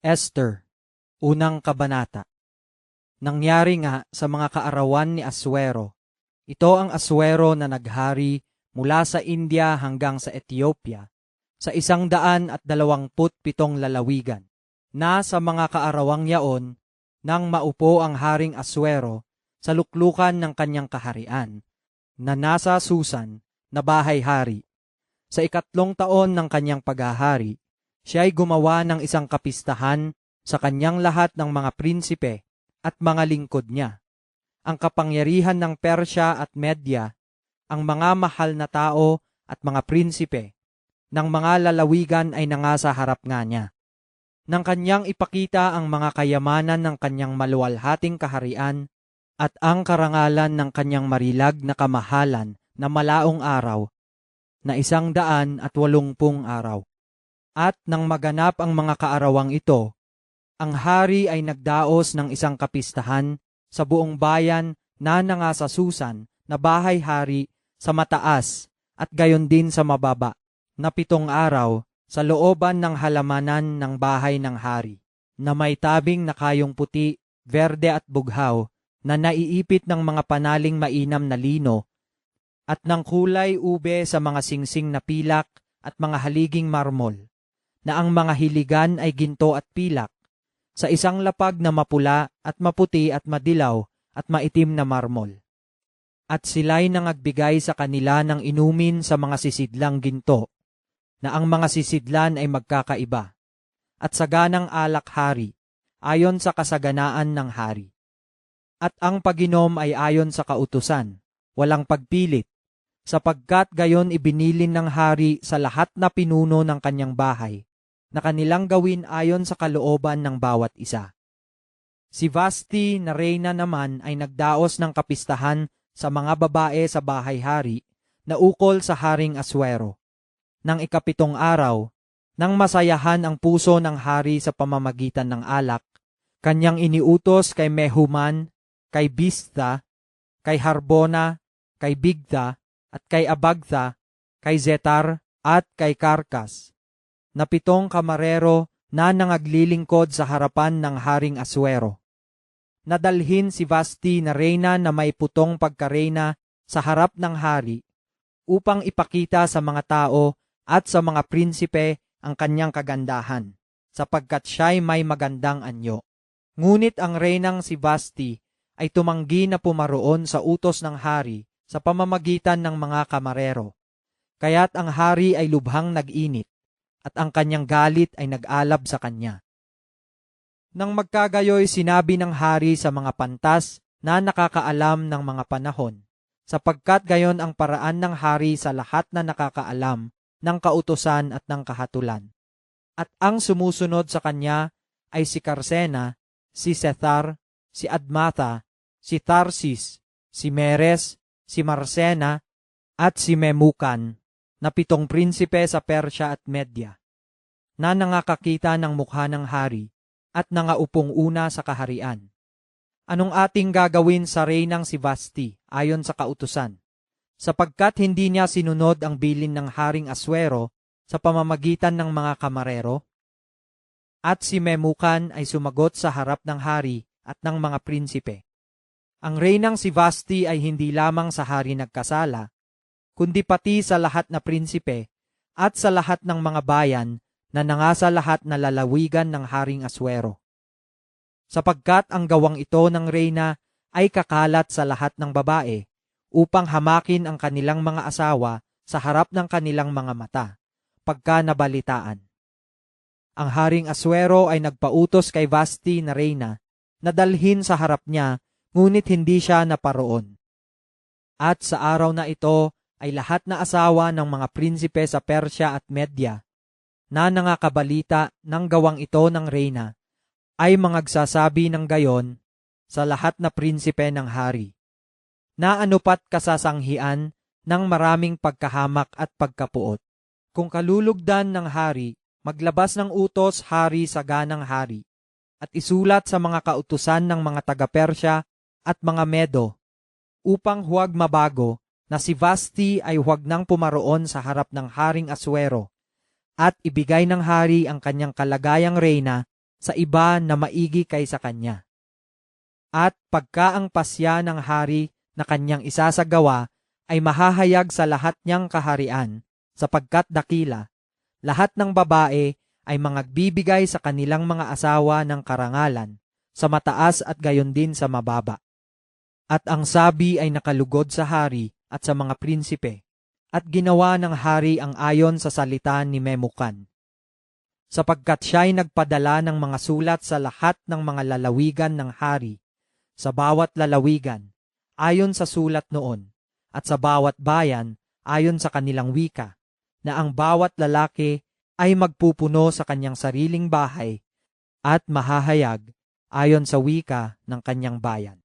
Esther, Unang Kabanata Nangyari nga sa mga kaarawan ni Aswero. Ito ang Aswero na naghari mula sa India hanggang sa Ethiopia sa isang daan at dalawamput pitong lalawigan na sa mga kaarawang yaon nang maupo ang Haring Aswero sa luklukan ng kanyang kaharian na nasa Susan na bahay-hari. Sa ikatlong taon ng kanyang paghahari, siya ay gumawa ng isang kapistahan sa kanyang lahat ng mga prinsipe at mga lingkod niya. Ang kapangyarihan ng Persya at Media, ang mga mahal na tao at mga prinsipe ng mga lalawigan ay nangasa harap nga niya. Nang kanyang ipakita ang mga kayamanan ng kanyang maluwalhating kaharian at ang karangalan ng kanyang marilag na kamahalan na malaong araw, na isang daan at walungpung araw. At nang maganap ang mga kaarawang ito, ang hari ay nagdaos ng isang kapistahan sa buong bayan na nangasa Susan na bahay-hari sa mataas at gayon din sa mababa na pitong araw sa looban ng halamanan ng bahay ng hari na may tabing na kayong puti, verde at bughaw na naiipit ng mga panaling mainam na lino at ng kulay ube sa mga singsing na pilak at mga haliging marmol na ang mga hiligan ay ginto at pilak sa isang lapag na mapula at maputi at madilaw at maitim na marmol. At sila'y nangagbigay sa kanila ng inumin sa mga sisidlang ginto, na ang mga sisidlan ay magkakaiba, at saganang alak hari, ayon sa kasaganaan ng hari. At ang paginom ay ayon sa kautusan, walang pagpilit, sapagkat gayon ibinilin ng hari sa lahat na pinuno ng kanyang bahay, na kanilang gawin ayon sa kalooban ng bawat isa. Si Vasti na reyna naman ay nagdaos ng kapistahan sa mga babae sa bahay-hari na ukol sa Haring Aswero. Nang ikapitong araw, nang masayahan ang puso ng hari sa pamamagitan ng alak, kanyang iniutos kay Mehuman, kay Bista, kay Harbona, kay Bigda, at kay Abagtha, kay Zetar, at kay Karkas, na pitong kamarero na nangaglilingkod sa harapan ng Haring Aswero nadalhin si Vasti na reyna na may putong pagkareyna sa harap ng hari upang ipakita sa mga tao at sa mga prinsipe ang kanyang kagandahan, sapagkat siya'y may magandang anyo. Ngunit ang reynang si Vasti ay tumanggi na pumaroon sa utos ng hari sa pamamagitan ng mga kamarero. Kaya't ang hari ay lubhang nag-init, at ang kanyang galit ay nag-alab sa kanya. Nang magkagayoy sinabi ng hari sa mga pantas na nakakaalam ng mga panahon, sapagkat gayon ang paraan ng hari sa lahat na nakakaalam ng kautosan at ng kahatulan. At ang sumusunod sa kanya ay si Karsena, si Sethar, si Admatha, si Tarsis, si Meres, si Marsena, at si Memukan, na pitong prinsipe sa Persya at Media, na nangakakita ng mukha ng hari at nangaupong una sa kaharian. Anong ating gagawin sa reynang si Vasti ayon sa kautusan? Sapagkat hindi niya sinunod ang bilin ng Haring Aswero sa pamamagitan ng mga kamarero? At si Memukan ay sumagot sa harap ng hari at ng mga prinsipe. Ang reynang si Vasti ay hindi lamang sa hari nagkasala, kundi pati sa lahat na prinsipe at sa lahat ng mga bayan na nangasa lahat na lalawigan ng Haring Aswero. Sapagkat ang gawang ito ng reyna ay kakalat sa lahat ng babae upang hamakin ang kanilang mga asawa sa harap ng kanilang mga mata, pagka nabalitaan. Ang Haring Aswero ay nagpautos kay Vasti na reyna na dalhin sa harap niya, ngunit hindi siya naparoon. At sa araw na ito ay lahat na asawa ng mga prinsipe sa Persya at Media na nangakabalita ng gawang ito ng reyna ay mangagsasabi ng gayon sa lahat na prinsipe ng hari, na anupat kasasanghian ng maraming pagkahamak at pagkapuot. Kung kalulugdan ng hari, maglabas ng utos hari sa ganang hari, at isulat sa mga kautusan ng mga taga-Persya at mga Medo, upang huwag mabago na si Vasti ay huwag nang pumaroon sa harap ng Haring Aswero, at ibigay ng hari ang kanyang kalagayang reyna sa iba na maigi kaysa kanya. At pagka ang pasya ng hari na kanyang isasagawa ay mahahayag sa lahat niyang kaharian, sapagkat dakila, lahat ng babae ay mangagbibigay sa kanilang mga asawa ng karangalan, sa mataas at gayon din sa mababa. At ang sabi ay nakalugod sa hari at sa mga prinsipe, at ginawa ng hari ang ayon sa salita ni Memukan. Sapagkat siya ay nagpadala ng mga sulat sa lahat ng mga lalawigan ng hari, sa bawat lalawigan, ayon sa sulat noon, at sa bawat bayan, ayon sa kanilang wika, na ang bawat lalaki ay magpupuno sa kanyang sariling bahay at mahahayag ayon sa wika ng kanyang bayan.